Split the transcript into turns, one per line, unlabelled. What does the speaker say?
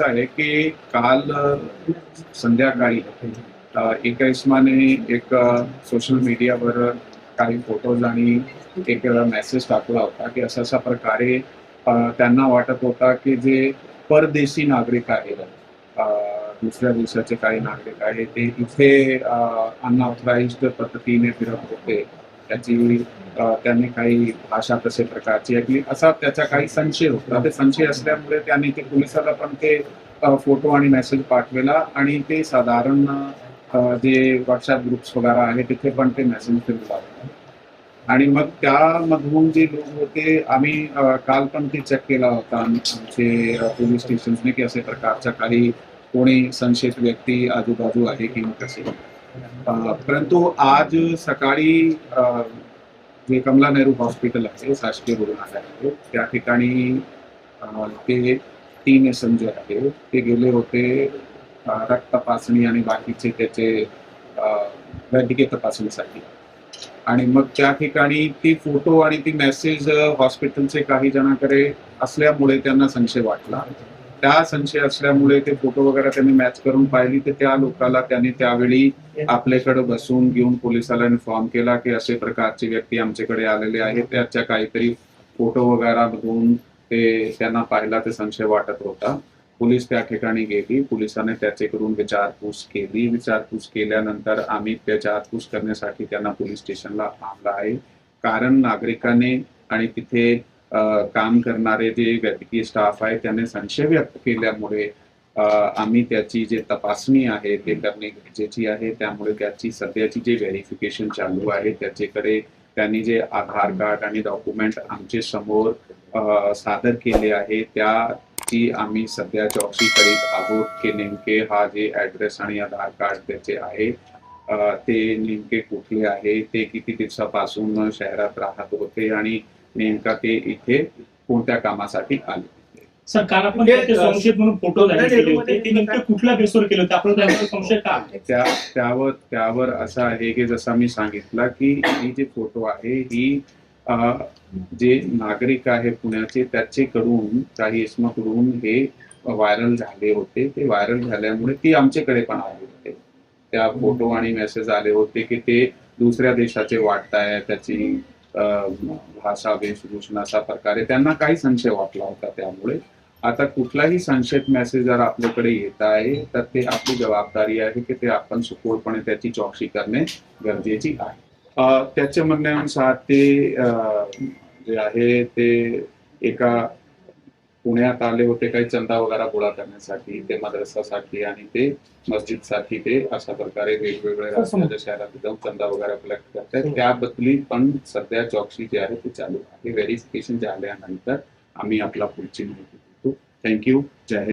असं आहे की काल संध्याकाळी एका इस्माने एक सोशल मीडियावर काही फोटोज आणि एक मेसेज टाकला होता की अशा अशा प्रकारे त्यांना वाटत होता की जे परदेशी नागरिक आहेत दुसऱ्या देशाचे काही नागरिक आहेत ते इथे अनऑथराइज पद्धतीने फिरत होते. त्याची त्याने त्यांनी काही भाषा कसे प्रकारची ऐकली. असा त्याचा काही संशय होता. ते संशय असल्यामुळे त्यांनी ते पोलिसाला पण ते फोटो आणि मेसेज पाठवला आणि ते साधारण जे व्हॉट्सअप ग्रुप्स वगैरे आहे तिथे पण ते मेसेज फिरला होता आणि मग त्यामधून जे लोक होते आम्ही काल पण ते चेक केला होता आमचे पोलीस स्टेशन्सने की असे प्रकारच्या काही कोणी संशयित व्यक्ती आजूबाजू आहे किंवा कसे परंतु आज सकाळी जे कमला नेहरू हॉस्पिटल आहे शासकीय रुग्णालय आहे त्या ठिकाणी ते तीन एस जे आहे ते गेले होते रक्त तपासणी आणि बाकीचे त्याचे वैद्यकीय तपासणीसाठी. आणि मग त्या ठिकाणी ती फोटो आणि ती मेसेज हॉस्पिटलचे काही जणांकडे असल्यामुळे त्यांना संशय वाटला. त्या संशय असल्यामुळे ते फोटो वगैरे त्यांनी मॅच करून पाहिली. तर त्या लोकाला त्यांनी त्यावेळी आपल्याकडे बसून घेऊन पोलिसाला इन्फॉर्म केला की असे प्रकारचे व्यक्ती आमच्याकडे आलेले आहेत. त्याच्या काहीतरी फोटो वगैरे बघून ते त्यांना पाहिला ते संशय वाटत होता. पोलीस त्या ठिकाणी गेली. पोलिसाने त्याच्याकडून विचारपूस केली. विचारपूस केल्यानंतर आम्ही विचारपूस करण्यासाठी त्यांना पोलीस स्टेशनला आणलं आहे. कारण नागरिकाने आणि तिथे काम करणारे जे वैद्यकीय स्टाफ आहे त्याने संशय व्यक्त केल्यामुळे आम्ही त्याची जे तपासणी आहे ते करणे गरजेची आहे. त्यामुळे त्याची सध्याची जे व्हेरिफिकेशन चालू आहे त्याच्याकडे त्यांनी जे आधार कार्ड आणि डॉक्युमेंट आमचे समोर सादर केले आहे त्याची आम्ही सध्या चौकशी करीत आहोत की नेमके हा जे ऍड्रेस आणि आधार कार्ड त्याचे आहे ते नेमके कुठले आहे ते किती दिवसापासून शहरात राहत होते आणि नेमका ते इथे कोणत्या कामासाठी आले? होते
सर काल आपण ते संशयित म्हणून फोटो जाहीर केले होते. ते नेमके कुठल्या बेसवर केले आपल्याला संशय का?
त्यावर त्यावर असं आहे की जसं मी सांगितलं की ही जी फोटो आहे ही जे नागरिक आहे पुण्याचे त्याचेकडून काही इसमाकडून हे व्हायरल झाले होते. ते व्हायरल झाल्यामुळे ती आमच्याकडे पण आले होते. त्या फोटो आणि मेसेज आले होते की ते दुसऱ्या देशाचे वाटताय त्याची भाषा वेशभूषण अशा प्रकारे त्यांना काही संशय वाटला होता त्यामुळे. आता कुठलाही संशयित मेसेज जर आपल्याकडे येत आहे तर ते आपली जबाबदारी आहे की ते आपण सुखोरपणे त्याची चौकशी करणे गरजेची आहे. त्याच्या म्हणण्यानुसार ते जे आहे ते एका पुण्यात आले होते काही चंदा वगैरे गोळा करण्यासाठी ते मद्रसासाठी आणि ते मस्जिदसाठी ते अशा प्रकारे वेगवेगळे राज्याच्या शहरात जाऊन चंदा वगैरे कलेक्ट करतात त्याबद्दली पण सध्या चौकशी जी आहे ती चालू आहे. व्हेरिफिकेशन झाल्यानंतर आम्ही आपला पुढची माहिती देतो. थँक्यू जय